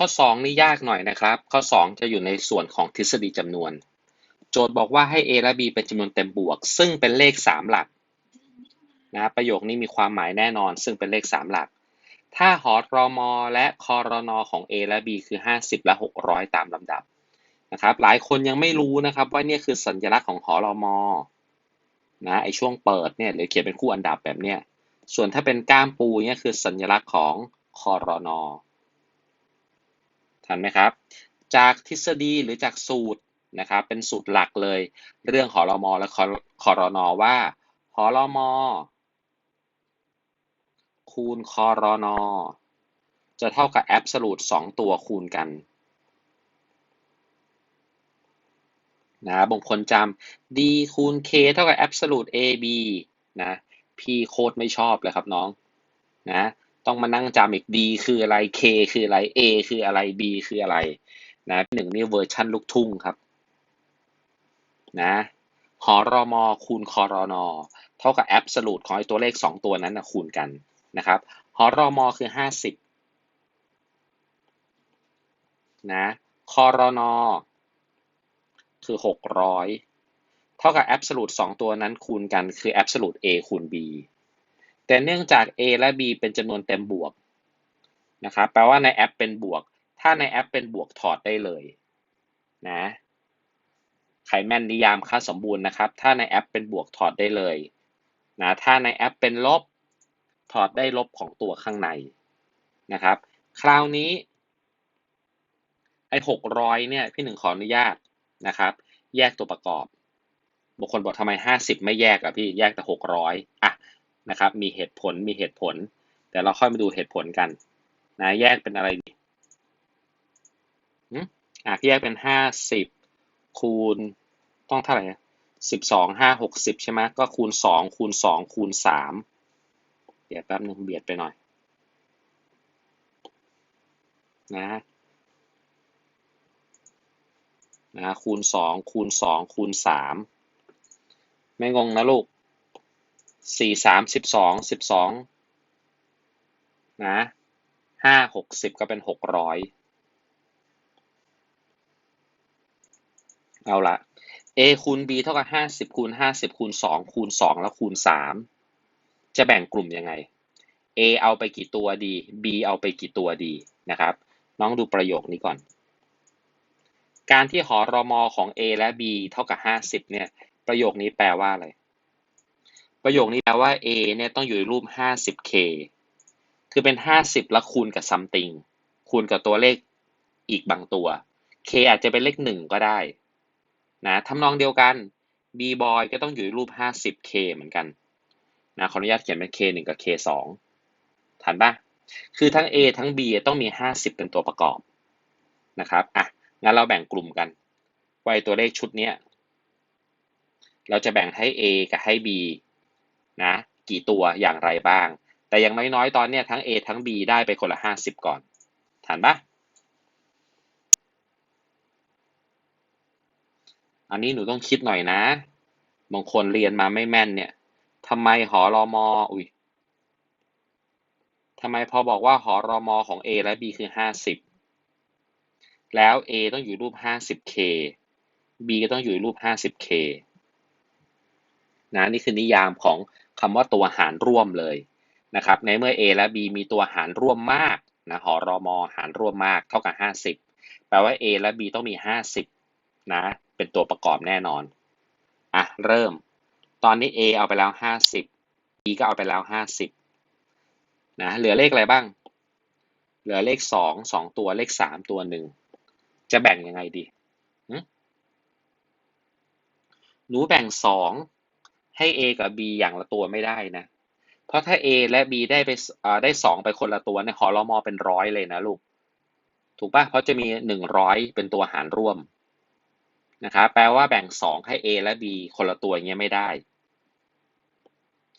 ข้อ 2 นี่ยากหน่อยนะครับ ข้อ 2 จะอยู่ในส่วนของทฤษฎีจำนวน โจทย์บอกว่าให้ a และ b เป็นจำนวนเต็มบวก ซึ่งเป็นเลข 3 หลักนะประโยคนี้มีความหมายแน่นอน ซึ่งเป็นเลข 3 หลัก ถ้าหอรอมอและคอรนอของ a และ b คือ 50 และ 600 ตามลำดับนะครับ หลายคนยังไม่รู้นะครับว่านี่คือสัญลักษณ์ของหอรอมอนะไอช่วงเปิดเนี่ยหรือเขียนเป็นคู่อันดับแบบเนี้ยส่วนถ้าเป็นก้ามปูเนี่ยคือสัญลักษณ์ของคอรนอ ทันไหมครับ จากทฤษฎีหรือจากสูตรนะครับเป็นสูตรหลักเลย เรื่องหอรมอและคอรนอว่าหอรมอคูณคอรนอจะเท่ากับแอบสูตร2ตัวคูณกันนะบางคนจำ d คูณ k เท่ากับ absolute ab นะ p โคตรไม่ชอบเลยครับน้องนะ ต้องมานั่งจำอีก d คืออะไร k คืออะไร a คืออะไร b คืออะไรนะหนึ่งนี่เวอร์ชันลูกทุ่งครับนะหอรอมอคูณคอรอนอเท่ากับ absolute ของไอ้ตัวเลข 2 ตัวนั้นนะคูณกันนะครับหอรอมอคือ 50นะคอรอนอคือ 600 เท่ากับ absolute 2ตัวนั้นคูณกันคือ absolute a คูณ b แต่เนื่องจาก a และ b เป็นจำนวนเต็มบวกนะครับแปลว่าในแอปเป็นบวก ถ้าในแอปเป็นบวกถอดได้เลยนะใครแม่นนิยามค่าสมบูรณ์นะครับ ถ้าในแอปเป็นบวกถอดได้เลยนะถ้าในแอปเป็นลบถอดได้ลบของตัวข้างในนะครับ คราวนี้ไอ้หกร้อยเนี่ยพี่หนึ่งขออนุญาตนะครับ แยกตัวประกอบบางคนบอกทำไมห้าสิบไม่แยกอะพี่แยกแต่หกร้อยอะ นะครับ มีเหตุผลมีเหตุผลเดี๋ยวเราค่อยมาดูเหตุผลกันนะแยกเป็นอะไรดีอะแยกเป็นห้าสิบคูณต้องเท่าไหร่สิบสองห้าหกสิบใช่ไหมก็คูณสองคูณสองคูณสามเดี๋ยวแป๊บนึงเบียดไปหน่อยนะนะคูณสองคูณสองคูณสามไม่งงนะลูก สี่สามสิบสองสิบสองนะห้าหกสิบก็เป็นหกร้อยเอาละ a คูณ b เท่ากับห้าสิบคูณห้าสิบคูณสองคูณสองแล้วคูณสามจะแบ่งกลุ่มยังไง a เอาไปกี่ตัวดี b เอาไปกี่ตัวดีนะครับ น้องดูประโยคนี้ก่อน การที่หอรอมอของ A และ B เท่ากับ50เนี่ย ประโยคนี้แปลว่าอะไร ประโยคนี้แปลว่า A เนี่ยต้องอยู่ในรูป 50K คือเป็น 50 แล้วคูณกับ something คูณกับตัวเลขอีกบางตัว K อาจจะเป็นเลข1ก็ได้นะทำนองเดียวกัน B boy ก็ต้องอยู่ในรูป 50K เหมือนกันนะขออนุญาตเขียนเป็น K1 กับ K2 ทันปะคือทั้ง A ทั้ง B ต้องมี 50 เป็นตัวประกอบนะครับอะงั้นเราแบ่งกลุ่มกันไว้ตัวเลขชุดนี้เราจะแบ่งให้ A กับให้ B นะกี่ตัวอย่างไรบ้าง แต่อย่างน้อยๆ ตอนเนี้ยทั้ง A ทั้ง B ได้ไปคนละ 50 ก่อนฐานปะอันนี้หนูต้องคิดหน่อยนะบางคนเรียนมาไม่แม่นเนี่ยทำไมหอรอมออุ้ยทำไมพอบอกว่าหอรอมอของ A และ B คือ 50 แล้ว A ต้องอยู่รูป 50K B ก็ต้องอยู่รูป 50K นะนี่คือนิยามของ คำว่าตัวหารร่วมเลยนะครับในเมื่อ A และ B มีตัวหารร่วมมากนะหอรอมอหารร่วมมากเท่ากับ 50 แปลว่า A และ B ต้องมี 50นะเป็นตัวประกอบแน่นอนอะเริ่ม ตอนนี้ A เอาไปแล้ว 50 B ก็เอาไปแล้ว 50นะเหลือเลขอะไรบ้าง เหลือเลข 2 2 ตัวเลข 3 ตัวหนึ่งจะแบ่งยังไงดีหนูแบ่งสอง ให้ A กับ B อย่างละตัวไม่ได้นะ เพราะถ้า A และ B ได้ไปได้สองไปคนละตัวเนี่ยหอรมอเป็นร้อยเลยนะลูก ถูกปะเพราะจะมีหนึ่งร้อยเป็นตัวหารร่วมนะครับแปลว่าแบ่งสองให้ A และ B คนละตัวอย่างเงี้ยไม่ได้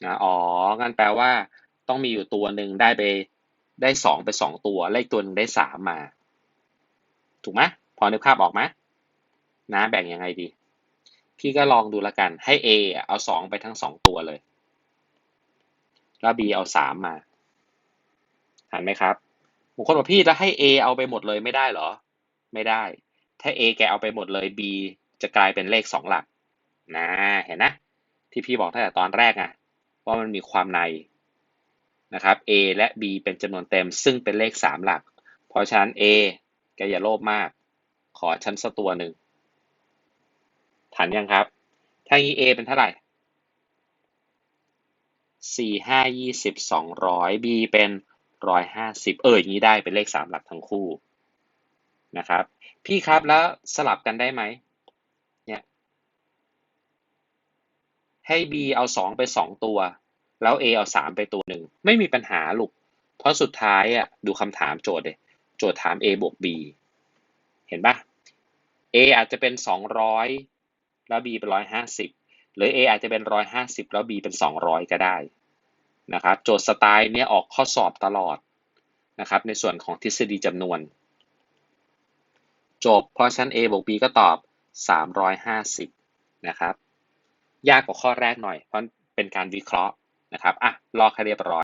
นะอ๋องั้นแปลว่า ต้องมีอยู่ตัวหนึ่งได้ไปได้สองไปสองตัวเลขตัวหนึ่งได้สามมา ถูกไหมพอนึกภาพออกไหมนะแบ่งยังไงดี พี่ก็ลองดูละกัน ให้ A เอาสองไปทั้งสองตัวเลย แล้ว B เอาสามมาเห็นไหมครับบางคนบอกพี่แล้วให้ A เอาไปหมดเลยไม่ได้เหรอ ไม่ได้ ถ้า A แกเอาไปหมดเลย B จะกลายเป็นเลขสองหลัก นะ เห็นนะ ที่พี่บอกตั้งแต่ตอนแรกอะว่ามันมีความในนะครับ A และ B เป็นจำนวนเต็ม ซึ่งเป็นเลขสามหลัก เพราะฉะนั้น A แกอย่าโลภมาก ขอชั้นสักตัวหนึ่ง ทันยังครับ ถ้างี้ A เป็นเท่าไหร่สี่ห้ายี่สิบสองร้อย B เป็นร้อยห้าสิบเอออย่างนี้ได้เป็นเลขสามหลักทั้งคู่นะครับ พี่ครับแล้วสลับกันได้ไหมเนี่ยให้ B เอาสองไปสองตัว แล้ว A เอาสามไปตัวหนึ่งไม่มีปัญหาลูกเพราะสุดท้ายอะดูคำถามโจทย์เลยโจทย์ถาม A บวก B เห็นปะ A อาจจะเป็นสองร้อย แล้ว B เป็นร้อยห้าสิบหรือ A อาจจะเป็นร้อยห้าสิบแล้ว B เป็นสองร้อยก็ได้นะครับโจทย์สไตล์เนี้ยออกข้อสอบตลอดนะครับในส่วนของทฤษฎีจำนวน จบเพราะฉะนั้น A บวก B ก็ตอบ 350 นะครับ ยากกว่าข้อแรกหน่อยเพราะเป็นการวิเคราะห์นะครับอะลอกให้เรียบร้อย